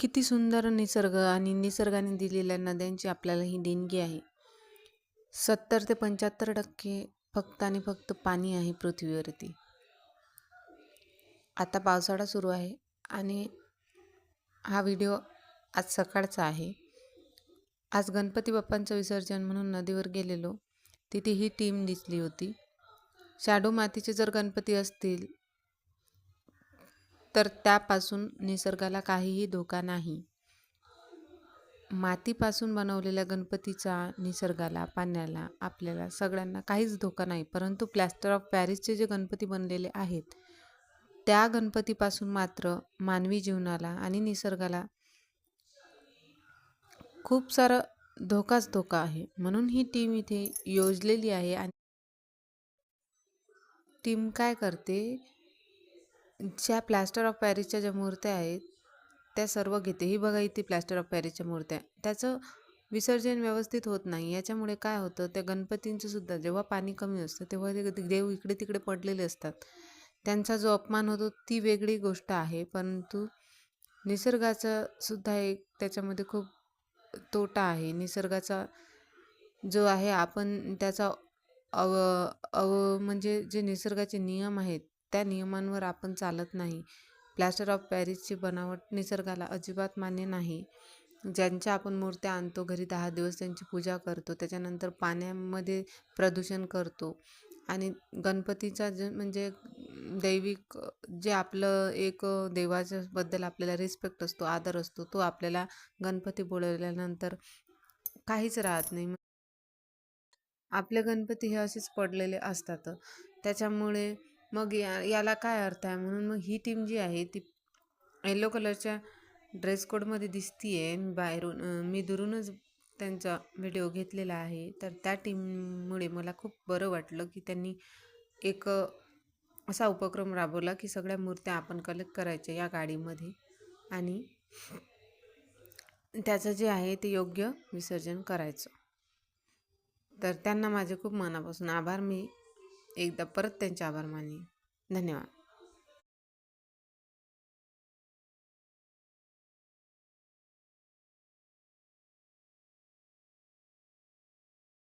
किती सुंदर निसर्ग आणि निसर्गाने दिलेल्या नद्यांची आपल्याला ही देणगी आहे. सत्तर ते पंच्याहत्तर टक्के फक्त आणि फक्त पाणी आहे पृथ्वीवरती. आता पावसाळा सुरू आहे आणि हा व्हिडिओ आज सकाळचा आहे. आज गणपती बाप्पांचं विसर्जन म्हणून नदीवर गेलेलो तिथे ही टीम दिसली होती. शाडू मातीचे जर गणपती असतील तर त्यापासून निसर्गाला काहीही धोका नाही. मातीपासून बनवलेल्या गणपतीचा निसर्गाला पाण्याला आपल्याला सगळ्यांना काहीच धोका नाही परंतु प्लॅस्टर ऑफ पॅरिसचे जे गणपती बनलेले आहेत त्या गणपतीपासून मात्र मानवी जीवनाला आणि निसर्गाला खूप सारं धोकाच धोका आहे. म्हणून ही टीम इथे योजलेली आहे आणि टीम काय करते ज्या प्लॅस्टर ऑफ पॅरिसच्या ज्या मूर्त्या आहेत त्या सर्व घेते. ही बघा इथे प्लॅस्टर ऑफ पॅरिसच्या मूर्त्या. त्याचं विसर्जन व्यवस्थित होत नाही. याच्यामुळे काय होतं त्या गणपतींचं सुद्धा जेव्हा पाणी कमी असतं तेव्हा ते देव इकडे तिकडे पडलेले असतात. त्यांचा जो अपमान होतो ती वेगळी गोष्ट आहे. परंतु निसर्गाचा सुद्धा एक त्याच्यामध्ये खूप तोटा आहे. निसर्गाचा जो आहे आपण त्याचा अव अव म्हणजे जे निसर्गाचे नियम आहेत त्या नियमांवर आपण चालत नाही. प्लॅस्टर ऑफ पॅरिसची बनावट निसर्गाला अजिबात मान्य नाही. ज्यांच्या आपण मूर्त्या आणतो घरी दहा दिवस त्यांची पूजा करतो त्याच्यानंतर पाण्यामध्ये प्रदूषण करतो आणि गणपतीचा जे म्हणजे दैविक जे आपलं एक देवाच्याबद्दल आपल्याला रिस्पेक्ट असतो आदर असतो तो आपल्याला गणपती बोलवल्यानंतर काहीच राहत नाही. आपले गणपती हे असेच पडलेले असतात. त्याच्यामुळे मग या याला काय अर्थ आहे? म्हणून मग ही टीम जी आहे ती येलो कलरच्या ड्रेस कोडमध्ये दिसती आहे मी बाहेरून मी दुरूनच त्यांचा व्हिडिओ घेतलेला आहे. तर त्या टीममुळे मला खूप बरं वाटलं की त्यांनी एक असा उपक्रम राबवला की सगळ्या मूर्त्या आपण कलेक्ट करायच्या या गाडीमध्ये. आणि त्याचं जे आहे ते योग्य विसर्जन करायचं. तर त्यांना माझे खूप मनापासून आभार. मी एकदा परत त्यांचे आभार माने धन्यवाद.